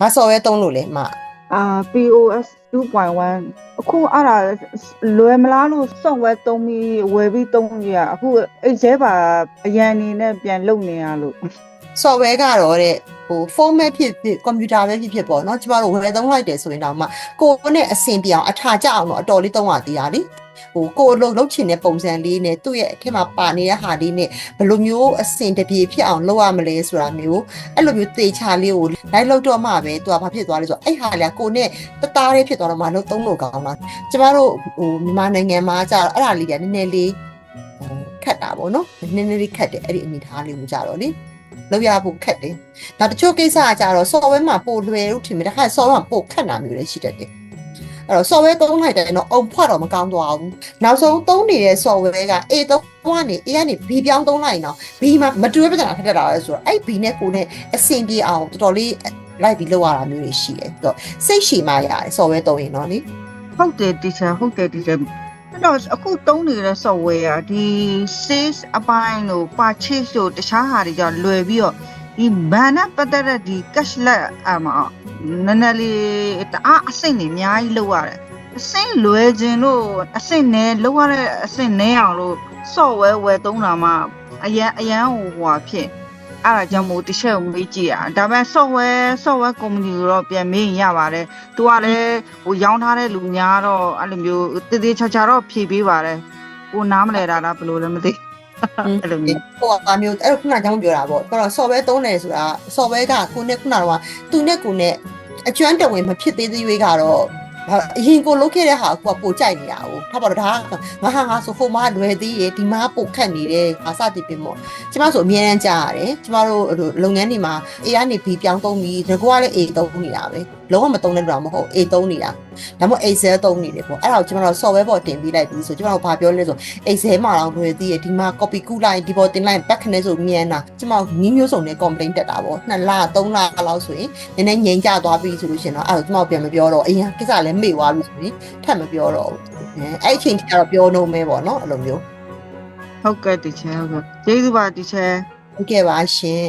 ဘာဆော်ရဲသုံးလို့လဲမအာ POS 2.1အခုအဲ့ဒါလွယ်မလားလို့ software သုံးပြီးဝယ်ပြီးသုံးကြရအခုအိတ်ဆဲပါအရန်အနေနဲ့ပြန်လုပ်နေရလို့ဆော်ဝဲကတော့တဲ့ဟိုဖုန်းပဲဖြစ်ဖြစ်ကွန်ပျူတာပဲဖြစ်ဖြစ်ပေါ့နော်ကျမတို့ဝယ်သုံးလိုက်တယ်ဆိုရင်တော့မှကိုယ်နဲ့အဆင်ပြေအောင်အထာကြအောင်တော့အတော်လေးသုံးရသေးတာလေ ဟိုကိုယ်လုံးလုံးချင်တဲ့ပုံစံလေးနဲ့သူ့ရဲ့အထက်မှာပါနေတဲ့ဟာလေးနဲ့ဘယ်လိုမျိုးအဆင်တပြေဖြစ်အောင်လုပ်ရမလဲဆိုတာမျိုးအဲ့လိုမျိုးသေချာလေးကိုလိုက်လို့တော့မှပဲသူကဘာဖြစ်သွားလဲဆိုတော့အဲ့ဟာလေကိုယ်နဲ့တသားလေးဖြစ်သွားတော့မှလုံးသုံးလို့ကောင်းတာကျမတို့ဟိုမြန်မာနိုင်ငံမှာကျတော့အဲ့ဒါလေးကနည်းနည်းလေးခက်တာပေါ့နော်နည်းနည်းလေးခက်တယ်အဲ့ဒီအနေထားလေးကိုကြတော့လေလောက်ရဖို့ခက်တယ်။ဒါတချို့ကိစ္စကကြတော့ software မှာပို့လွယ်လို့ထင်တယ်။ဒါခါ software မှာပို့ခက်တာမျိုးလည်းရှိတတ်တယ်။ အဲ့တော့ software သုံးလိုက်တယ်တော့အုံဖွက်တော့မကောင်းသွားဘူး။နောက်ဆုံးသုံးနေတဲ့ software က A သုံးကနေ A ကနေ B ပြောင်းသုံးလိုက်ရင်တော့ B မှာမတူတဲ့ပြဿနာဖြစ်တတ်တာလဲဆိုတော့အဲ့ B နဲ့ကိုနဲ့အဆင်ပြေအောင်တော်တော်လေးလိုက်ပြီးလောက်ရတာမျိုးတွေရှိတယ်။ဆိုတော့စိတ်ရှည်မှရတယ် software သုံးရင်တော့လေဟုတ်တယ် teacher ဟုတ်တယ် teacher အဲ့တော့အခုသုံးနေတဲ့ software ကဒီ sales အပိုင်းလို့ purchase လို့တခြားဟာတွေကြောင့်လွယ်ပြီးတော့ ဒီဘဏ်နဲ့ပတ်သက်တဲ့ဒီ cashless အမှာနည်းနည်းလေးတအားအစိမ့်နေအများကြီးလောက်ရတယ်အစိမ့်လွယ်ခြင်းလို့အစိမ့်နဲ့လောက်ရတဲ့အစိမ့်နဲအောင်လို့ software ဝယ်သုံးတာမှအရန်အရန်ဟိုဟွာဖြစ်အဲ့ဒါကြောင့်မို့တစ်ချက်ကိုမေးကြည့်ရဒါပေမဲ့ software software company ကိုတော့ပြန်မေးရင်ရပါတယ်။ तू ကလည်းဟိုရောင်းထားတဲ့လူများတော့အဲ့လိုမျိုးတည်တည်ချာချာတော့ဖြေပေးပါတယ်။ကိုနားမလဲတာလားဘယ်လိုလဲမသိ။ အဲ့လိုမျိုးဟိုကမျိုးအဲ့ခုနကကြောင့်ပြောတာပေါ့အဲ့တော့ software သုံးတယ်ဆိုတာ software ကကိုနဲ့ခုနကတော့သူနဲ့ကိုနဲ့အကျွမ်းတဝင်မဖြစ်သေးသေး၍ကတော့ဟာအရင်ကိုလုတ်ခဲ့တဲ့ဟာကိုကပိုကြိုက်နေတာကိုထားပါတော့ဒါကငါဟာငါဆိုဟိုမှာလွယ်သေးရဲ့ဒီမှာပိုခက်နေတယ်ငါစသည်ပင်ပေါ့ကျမဆိုအမြဲတမ်းကြားရတယ်ကျမတို့လုပ်ငန်းတွေမှာ A ကနေ B ပြောင်းသုံးပြီးငါကလည်း A သုံးနေတာပဲလုံးဝမသုံးတဲ့လူတော့မဟုတ် A သုံးနေတာ ဒါမှမဟုတ် Excel သုံးနေတယ်ပေါ့အဲ့ဒါကိုကျမတို့ software ပေါ်တင်ပြီးလိုက်ပြီးဆိုကျမတို့ဘာပြောလဲဆို Excel မှာတော့လွယ်သေးရဲ့ဒီမှာ copy ကူးလိုက်ဒီပေါ်တင်လိုက် back နဲ့ဆိုမြန်တာကျမတို့ညီးမျိုးစုံနဲ့ complaint တက်တာပေါ့နှစ်လသုံးလလောက်ဆိုရင်နည်းနည်းငြိမ်ကျသွားပြီဆိုလို့ရှင်တော့အဲ့တော့ကျမတို့ပြန်မပြောတော့အရင်ကိစ္စလည်းမေ့သွားပြီဆိုရင်ထပ်မပြောတော့ဘူးအဲအဲ့အချိန်ကျတော့ပြောနှုံးမဲပေါ့နော်အဲ့လိုမျိုးဟုတ်ကဲ့ teacher ဟုတ်ကဲ့ကျေးဇူးပါ teacher ဟုတ်ကဲ့ပါရှင်